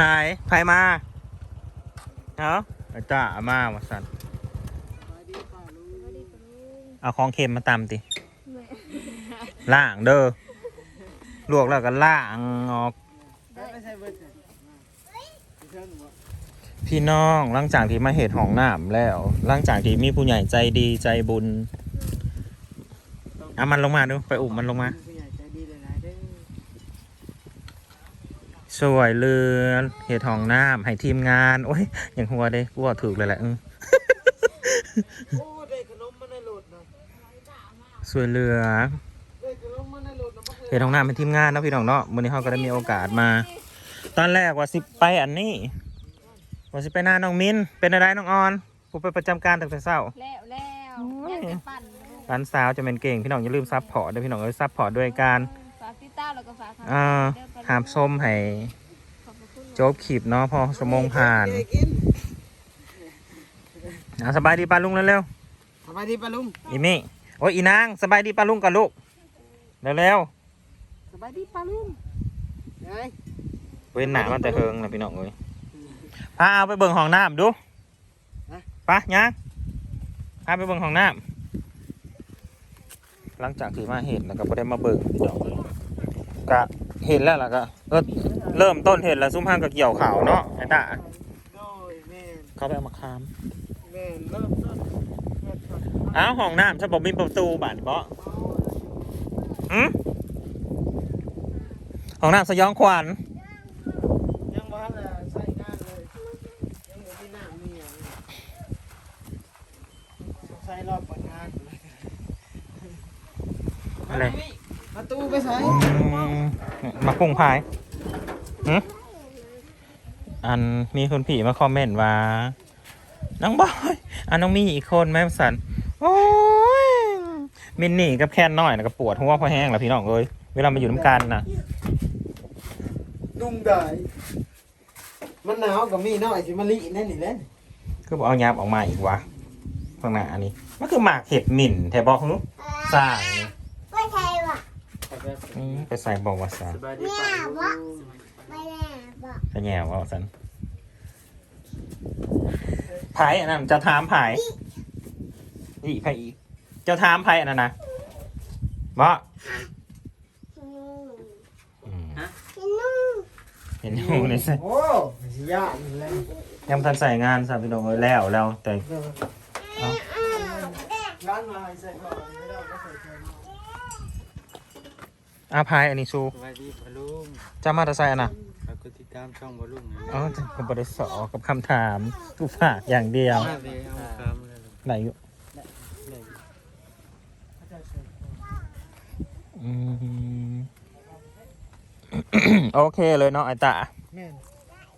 หายไผมาเอาไอ้จ่ามาว่าสันเอาของเค็มมาตำติล่างเด้อลวกแล้วก็ล่างออก พี่น้องหลังจากที่มาเหตุของน้ำแล้วหลังจากที่มีผู้ใหญ่ใจดีใจบุญเอามันลงมาดูไปอุ้มมันลงมา ผู้ใหญ่ใจดีเลยนะเด้อ สวยเรือนเหตุของน้ำให้ทีมงาน โอ้ยอย่างหัวเด้กูว่าถูกเลยแหละอื้อโอ้ได้ขนมมาในโหลดนะสวยเรือได้ขนมมาในโหลดนะเหตุของน้ำให้ทีมงานเนาะพี่น้องเนาะวันนี้เขาก็ได้มีโอกาสมา ตอนแรกว่าสิไปอันนี้ว่าสิไปหน้าน้องมินเป็นอะไรน้องออนผู้ไปประจำการตั้งแต่เช้าแล้วแล้วโอ้ยอยากจะปั่นลูกร้านสาวจะเป็นเก่งพี่น้องอย่าลืมซับพอร์ตด้วยพี่น้องเอ้ยซับพอร์ตด้วยการฝาก ติดตามแล้วก็ฝากทำอ่าเด้อปะหามส้มให้ขอบพระคุณโจบขีบเนาะพอสมงผ่านเด็กกินอะสบายดีป้าลุงเร็วสบายดีปะลุงๆอีมี่โอ้ยอีนางสบายดีป้าลุงกับลูกเร็วสบายดีปะลุงไงๆเว้นหนามันแต่เฮิงนะพี่น้องเอ้ยพาเอาไปเบิ่งห้องน้ำดูไปะยังพาไปเบิ่งห้องน้ำหลังจากที่มาเห็นแล้วก็บ่ได้มาเบิ่งพี่น้องเอ้ย ก็เห็นแล้วล่ะก็เออเริ่มต้นเห็นแล้วซุ้มห้างกับเกี่ยวข่าวเนาะไอ้ตาโดยแม่นเขาไปเอามาคามแม่นเริ่มต้นเริ่มต้นอ้าวห้องน้ำฉันบอกมีประตูบานเปาะอืมห้องน้ำสยองขวัญยังบ่ทันได้ใส่งานเลยยังบ่มีน้ำมีหยังใส่รอบเปิดงานอะไร ประตูไปใส่อืมมาพุ่งพายหืมอันมีคนผีมาคอมเมนต์ว่าน้องบอยอันน้องมีอีกคนไหมสันโอ้ยมินนี่กับแค่นน้อยนะก็ปวดหัวพอแห้งแล้วพี่น้องเอ้ยเวลามาอยู่น้ำกันนะดุงได้มันหนาวกับมีน้อยสิมาลิแน่นี่แหละคือบอกเอายาบออกมาอีกวะข้างหน้าอันนี้มันคือหมากเห็ดหมิ่นแทบอกรู้สร้างนี่ไม่ใช่ว่ะ อืมไปใส่บอกว่าสันสบายดีปะลุงไม่แน่บอกจะแง่ว่าสันไผ่อันนั้นจะถามไผ่อีไผ่อีกเจ้าถามไผ่อันนั้นนะว่านุ่มนุ่มเห็นอยู่ในใส่โอ้สิยากนี่แหละยังทันใส่งานสับพี่น้องเอ้ยแล้วแล้วแต่ร้านมาให้ใส่ก่อนไม่ได้ก็ใส่ก่อน อาพายอันนี้ซูสวัสดีปะลุงจะมาแตะใส่อันน่ะฝากกดติดตามช่องปะลุงนะอ๋อก็บริสอกับคำถามทุกฝากอย่างเดียวมาเลยเอาคำเลยลุงไหนอยู่อืมโอเคเลยเนาะไอตาแม่น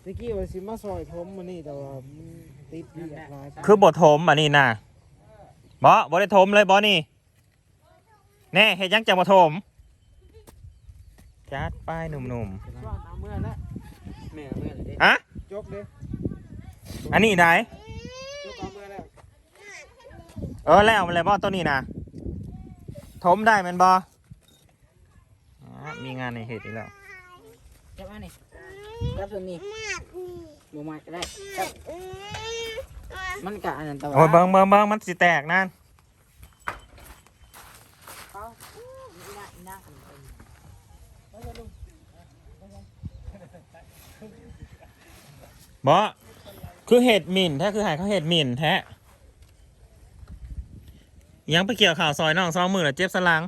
ตะกี้ว่าสิมาซอยผมมื้อนี้แต่ว่ามันติดเรียบร้อยคือบทถมอันนี้นะบอบได้ถมเลยบอนี่แน่เฮ็ดยังจะมาถม จัดป้ายหนุ่มซ่อนเอาเมื่อนะแม่เมื่อไหร่เด้ๆอะจกเด้อันนี้ไหน จกเอาเมื่อแล้วเออแล้วมันเลยบอตัวนี้นะถมได้แมันบออมีงานในเหตุอีกแล้วจับอันนี้จับตัวนี้บ่มาก็ได้จับมันกะอันนั้นแต่ว่าโอ้ยเบิ้งเบิ้งเบิ้งมันสิแตกนั่น บอคือเห็ดหมิ่นแท้คือหายเขาเห็ดหมิ่นแท้ยังไปเกี่ยวข่าวซอยน้องซองมือเหรอเจ็บสลัง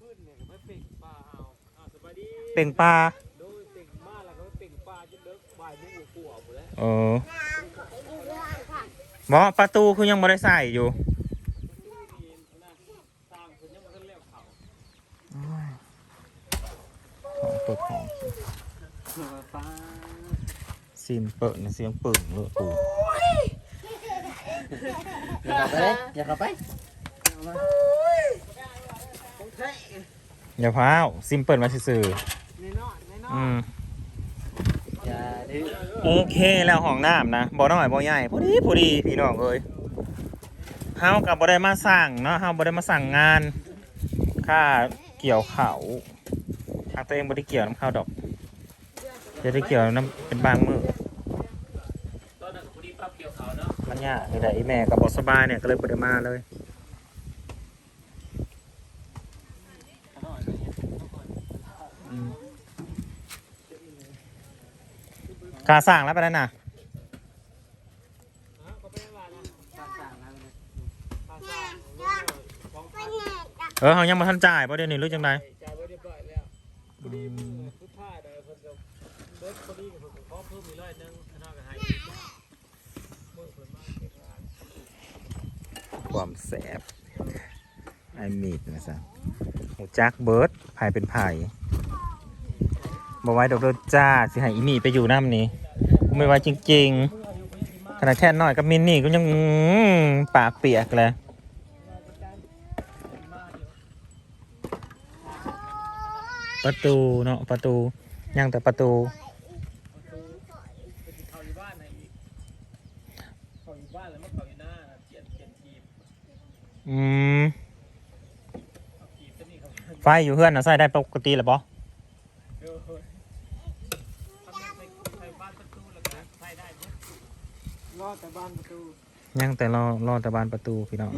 ขึ้นเนี่ยก็ไปเป่งปลาเอาอ่าสบายดีเป่งปลาโดยเป่งมาแล้วก็ไปลาจนเลิกบ่ายโมงกว่าๆหมอประตูคือยังไม่ได้ใส่อยู่สร้างคนยังบ่ทันแล้วของเปิดของ ซิมเปิดนะเสียงปึ่งเลยปูอย่าเข้าไปเลยอย่าเข้าไปเอามาของแท้อย่าพร้าวซิมเปิดมาซื่อในนอนในนอๆอืนมอย่าดื้อโอเคแล้วห้องน้ำนะบ่น้อยบ่ใหญ่พอดีพอดีพี่น้องเอ้ยเฮากับบ่ได้มาสั่งเนาะเฮาบ่ได้มาสั่งงานค่าเกี่ยวเขาทางตัวเองบ่ได้เกี่ยวน้ำข้าวดอกจะได้เกี่ยวน้ำเป็นบางมือมัน ยากนี่แหละอีแม่กับบสบายเนี่ยก็เลยบ่ได้มาเลยกาสั่งแล้วไปแล้วน่ะเออเขายังมาทันจ่ายเพราะเดี๋ยวนี้รู้จังไดจ่ายไว้เรียบร้อยแล้วพอดีมือสุดท้ายเลยเพิ่นก็เบิดพอดีกับเพิ่นก็ขอเพิ่มอีกร้อยหนึงข้างนอกก็ให้อีกมือเพิ่นมาเก็บงาน ความแสบไอมีดนะจ๊ะหูจักเบิร์ดไผ่เป็นไผ่บอกไว้ดอกเดอจ้าสิให้อีมีไปอยู่น้ำนี้กูไม่ไหวจริง ๆ ขนาดแค่น้อยกับมินนี่ก็ยังปากเปียกเลยประตูเนาะประตูยังแต่ประตู เข้าอยู่บ้านน่ะอีกเข้าอยู่บ้านแล้วมาเข้าอยู่หน้าน่ะเจียนเจียนทีบ อืมเอาทีบซะนี่ครับไฟอยู่เพื่อนนะใส่ได้ปกติหรือปะเออทำให้ใส่บ้านประตูแล้วก็ใส่ได้เบิดรอแต่บ้านประตูยังแต่รอรอแต่บานประตูพี่น้อง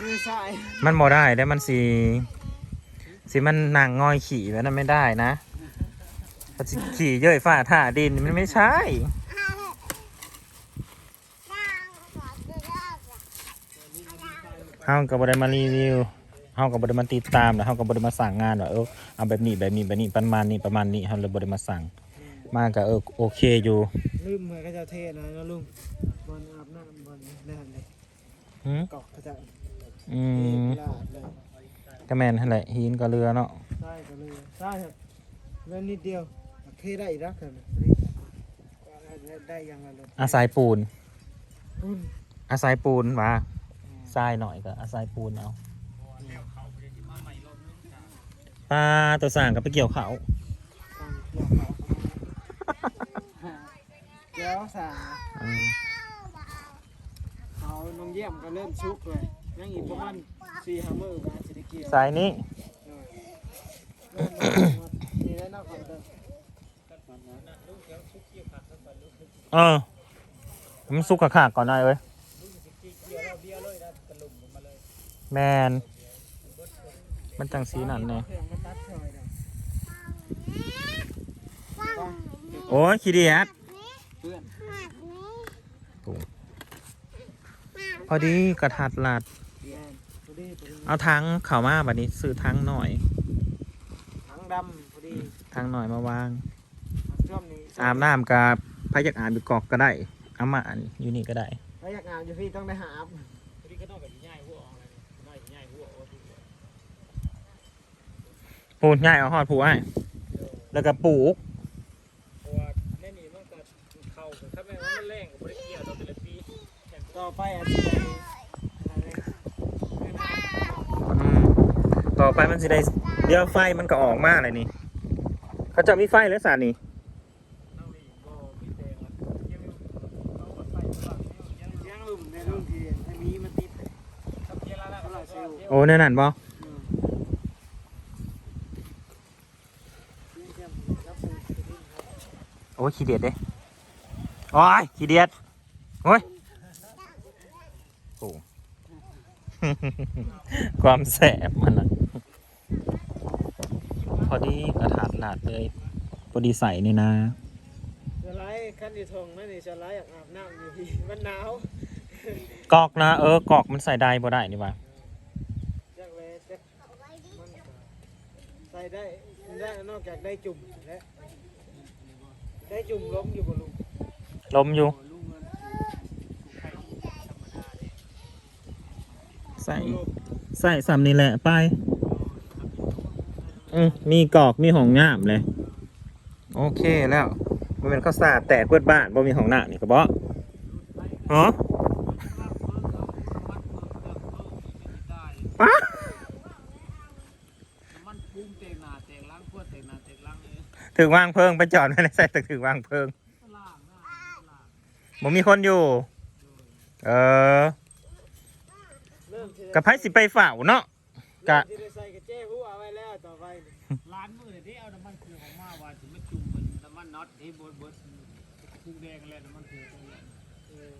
มือซ้ายมันบ่ได้ได้มันสีสีมันนางงอยขี่แบบนั้นไม่ได้นะถ้าสิขี่เย่อยฝ้าท่าดินมันไม่ใช่ เฮากับบริมารีวิวเฮากับบริมาติดตามแล้วเฮากับบริมาสั่งงานว่าเออเอาแบบนี้แบบนี้แบบนี้ประมาณนี้ประมาณนี้เฮาเลยบริมาสั่ง มาก็เออโอเคอยู่ลืมเหมือนก็จะเทนะนะลุงบอลอาบน้ำบอลนั่นเลยหืมเกาะก็จะอืเทมลาดเลยก็แม่นหั่นแหละหินก็เรือเนาะใช่ก็เลยใช่ครับเล่นนิดเดียวเทได้อีกแล้วครับได้ยังไงเลยอาศัยปูนอืมอาศัยปูนมา ทรายหน่อยก็เอาศัยปูนเอาปลาตัวสั่งกับไปเกี่ยวเขาเดี๋ยวสั่งอืมเอาน้องเยี่ยมก็เริ่มชุกเลยยังอีกประมาณสี่ห้ามือก็จะได้เกี่ยวสายนี้นี่ได้นอกคอนเออมันสุกขาดก่อนได้เว้ย แมนมันจังสีนั่นเนี่ยเครื่องมาตัดซอยเด้อโอ้ยขี้เดียดเพื่อนพอดีกระทัดลัดเพื่อนพอดีพอดีเอาทั้งเข่ามาบัดนี้ซื้อทั้งหน่อยถังดำพอดีทั้งหน่อยมาวางช่วงนี้อาบน้ำกับพายักอาบอยู่กอกก็ได้เอามาอันอยู่นี่ก็ได้ถ้าอยากงานอยู่พี่ต้องได้หาบพอดีก็ต้องแบบง่ายหัวออกเลยง่ายง่ายหัวออก ปูนง่ายเอาหอดผูให้แล้วก็ปลูกเพราะว่าแน่นี่มันก็เข้าถ้าแม่ว่ามันแรงก็บ่ได้เกี่ยวต้องแต่ละปีต่อไปอาจจะได้อะไรอืมต่อไปมันสิได้เดี๋ยวไฟมันก็ออกมาเลยนี่ เขาจะมีไฟแล้วสารนี่เอาอีกบ่มีแดงละยังเอาไปไปว่ายังยังลุ่มในรุ่นที่ให้มีมันติด ครับเจลาละก็เซลโอ้แน่นั่นบ่โอ้ยขี้เดียดเด้โอ้ยขี้เดียดโอ้ยโอ้ความแสบมันอะพอดีกระถาดหลาดเลยพอดีใส่นี่นะจะไล่ขั้นดีทงนั่นนี่จะไล่อยากอาบน้ำอยู่พี่มันหนาวกอกนะเออกอกมันใส่ได้บ่ได้นี่วะจักเลยจักมันก็ใส่ได้ได้นอกจากได้จุ่มและ ได้จุ่มล้มอยู่บนลุงลมอยู่ลุงมันใส่ใส่ซ้ำนี่แหละไปอืมมีกอกมีห้องน้ำเลย โอเคแล้วมันเป็นข้าวสารแตกเพื่อนบ้านบ่มีห้องน้ำนี่ก็บ่ฮะปะมันปุ้งเตงหนาเตงล้างขวดเตงหน ถึงวางเพิงไปจอดไว้ในใส่ตึกถึงวางเพิงล่งหน้าล่างบ่มีคนอยู่ เออกระไพสิไปเฝ้าเนาะกะที่ได้ใส่กระเจ้หัวไว้แล้วต่อไปร้านมือที่เอาน้ำมันคือของมาว่าถึงไม่จุ่มมันน้ำมันน็อตที่บดบดคุกแดงแล้วน้ำมันเถื่อเออ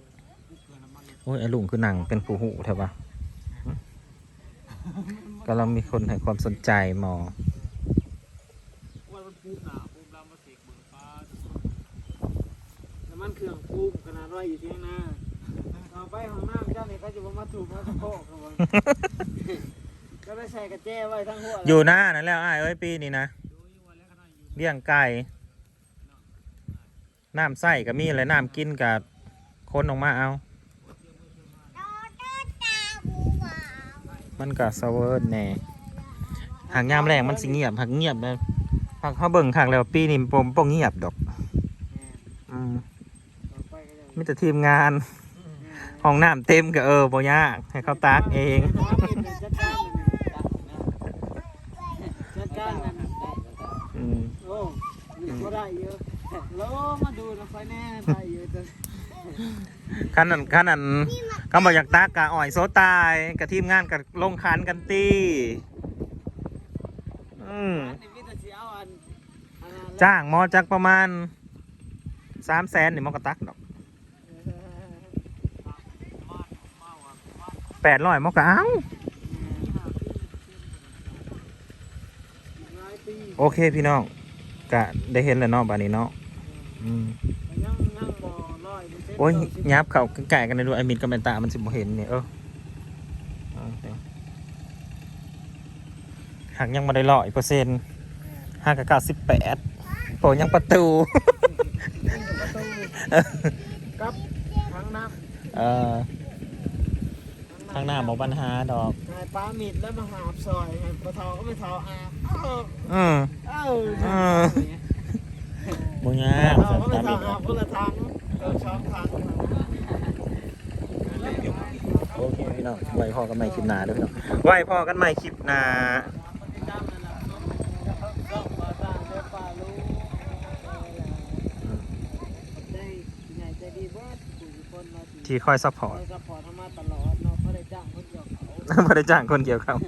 โอ้ยไอลุงคือหนังเป็นผู้หูใช่ปะกำลังมีคนให้ความสนใจหมอ ว่ามันปูหนาปูดำมาเสกเบิกฟ้าน้ำ มันเครื่องปูขนาดร้อยอยู่ที่ข้างหน้าเอาไปห้องน้ำเจ้านี่ก็จะมาถูกมาตะโคกครับผมก็ได้ใส่กระแจไว้ทั้งหัวอยู่หน้านั่นแล้วอ้ายเอ้ยปีนี้นะเลี้ยงไก่น้ำใส่ก็มีอะไรน้ำกินกับคนออกมาเอา มันก็เซเวอร์แน่หางยามแรงมันสิเงียบหักเงียบเลยหักเขาเบิ่งข้างแล้วปีนี้ผมป่งเงียบดอกอืม มีแต่ทีมงานห้องน้ำเต็มก็เออบ่ยากให้เขาตักเองจัดการจัดการนั่นน่ะอืมโอ้ก็ได้เยอะแล้วมาดูนะไฟแน่ได้เยอะแต่ขั้นนั้นขั้นนั้นเขาบอกอยากตักกะอ่อยโซตายกับทีมงานกับลงคันกันตีอืมอันนี้มีแต่สิเอาอันอันนั้นจ้างหมอจักประมาณสามแสนนี่หมอกระตักดอก แปดร้อยมอกระเอาหลายปีโอเคพี่น้องกะได้เห็นแล้วเนาะบานนี้เนาะอืมยังยังบ่ร้อยเปอร์เซ็นต์โอ้ยยับเขาใกล้ๆกันเลยด้วยไอ้มิดกับแมนตามันสิบ่เห็นเนี่ยเออเอาเดี๋ยวหักยังมาได้ร้อยเปอร์เซ็นต์ห้ากับเก้าสิบแปดโปยังประตูกับทางน้เอ่อำ ข้างหน้าหมอปัญหาดอกให้ปลาหมิดแล้วมาหาบซอยให้ปลาทอก็ไม่ทออาบเอออืมเอเอออบ่ยากปลาทอสัก็ไม่ตาทออาบคนละทางเออช่องทางโอเคพี่น้องไว้พอกันใหม่คลิปหน้าเด้วยพี่น้องไว้พอกันใหม่คลิปหน้าต้องมาสร้างเรือป่าลูกได้ใหญ่ใจดีเบิดผู้คนมาที่คอยซัพพอร์ต ไมาได้จ้างคนเดียวเขาไม่ได้จ้างคนเดียวครับ